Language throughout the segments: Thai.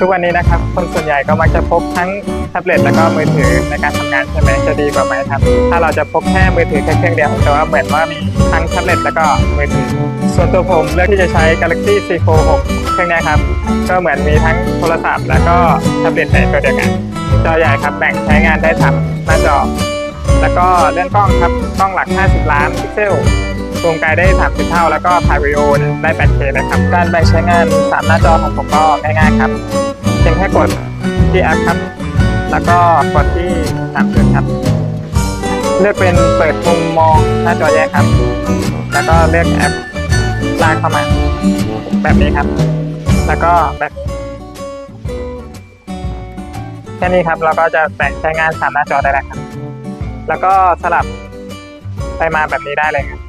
ทุกวันนี้นะครับ คนส่วนใหญ่ก็มักจะพกทั้งแท็บเล็ตแล้วก็มือถือในการทำงานใช่ไหมจะดีกว่าไหมครับ ถ้าเราจะพกแค่มือถือแค่เครื่องเดียวแต่ว่าเหมือนว่ามีทั้งแท็บเล็ตแล้วก็มือถือ ส่วนตัวผมเลือกที่จะใช้ Galaxy C Fold 6เครื่องนี้ครับ ก็เหมือนมีทั้งโทรศัพท์ แล้วก็แท็บเล็ตในตัวเดียวกันจอใหญ่ครับแบ่งใช้งานได้ทั้งหน้าจอ แล้วก็เลื่อนกล้องครับกล้องหลัก 50 ล้านพิกเซลซูมไกลได้ 30 เท่า แล้วก็ถ่ายวิดีโอได้ 8K เลยครับ การแบ่งใช้งาน 3 หน้าจอของผมก็ง่ายๆครับ พียงแค่กดที่แอปครับ แล้วก็กดที่สามจุดครับ เลือกเป็นเปิดมุมมองหน้าจอแยกครับ แล้วก็เลือกแอปลากเข้ามา แบบนี้ครับ แล้วก็แบบแค่นี้ครับเราก็จะแบ่งใช้งานสามหน้าจอได้แล้วครับ แล้วก็สลับไปมาแบบนี้ได้เลยครับ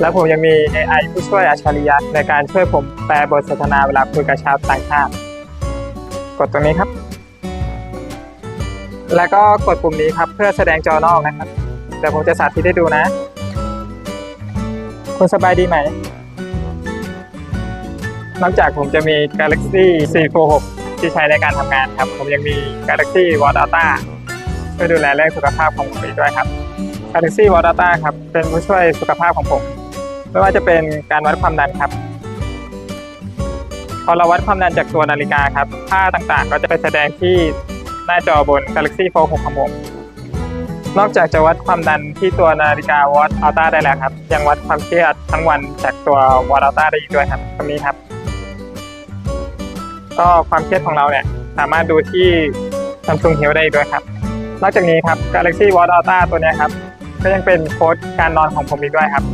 แล้วผมยังมี AI ผู้ช่วยอัจฉริยะในการช่วยผมแปลบทสนทนาเวลาคุยกับชาวต่างชาติ กดตรงนี้ครับ แล้วก็กดปุ่มนี้ครับเพื่อแสดงจอนอกนะครับเดี๋ยวผมจะสาธิตให้ดูนะ คุณสบายดีไหม นอกจากผมจะมี Galaxy C46 ที่ใช้ในการทำงานครับ ผมยังมี Galaxy Watch Ultra ช่วยดูแลเรื่องสุขภาพของผมอีกด้วยครับ Galaxy Watch Ultra ครับ เป็นผู้ช่วยสุขภาพของผม ไม่ว่าจะเป็นการวัดความดันครับ พอเราวัดความดันจากตัวนาฬิกาครับ ค่าต่างๆ ก็จะไปแสดงที่หน้าจอบน Galaxy Fold 6ของผมนอกจากจะวัดความดันที่ตัวนาฬิกา Watch Ultra ได้แล้วครับ ยังวัดความเครียดทั้งวันจากตัว Watch Ultra ได้อีกด้วยครับตรงนี้ครับ ก็ความเครียดของเราเนี่ยสามารถดูที่ Samsung Health ได้อีกด้วยครับ นอกจากนี้ครับ Galaxy Watch Ultra ตัวนี้ครับ ก็ยังเป็นโค้ดการนอนของผมอีกด้วยครับ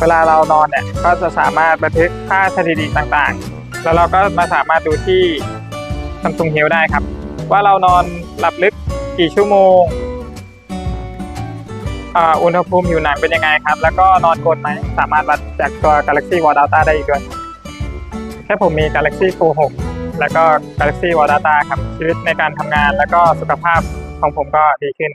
เวลาเรานอนเนี่ยก็จะสามารถบันทึกค่าสถิติต่างๆ แล้วเราก็มาสามารถดูที่ Samsung Health ได้ครับ ว่าเรานอนหลับลึกกี่ชั่วโมงอุณหภูมิผิวหนังเป็นยังไงครับ แล้วก็นอนกลนไหม สามารถวัดจากตัว Galaxy Watch Ultra ได้อีกด้วย แค่ผมมี Galaxy Fold 6แล้วก็ Galaxy Watch Ultra ครับชีวิตในการทำงาน แล้วก็สุขภาพของผมก็ดีขึ้น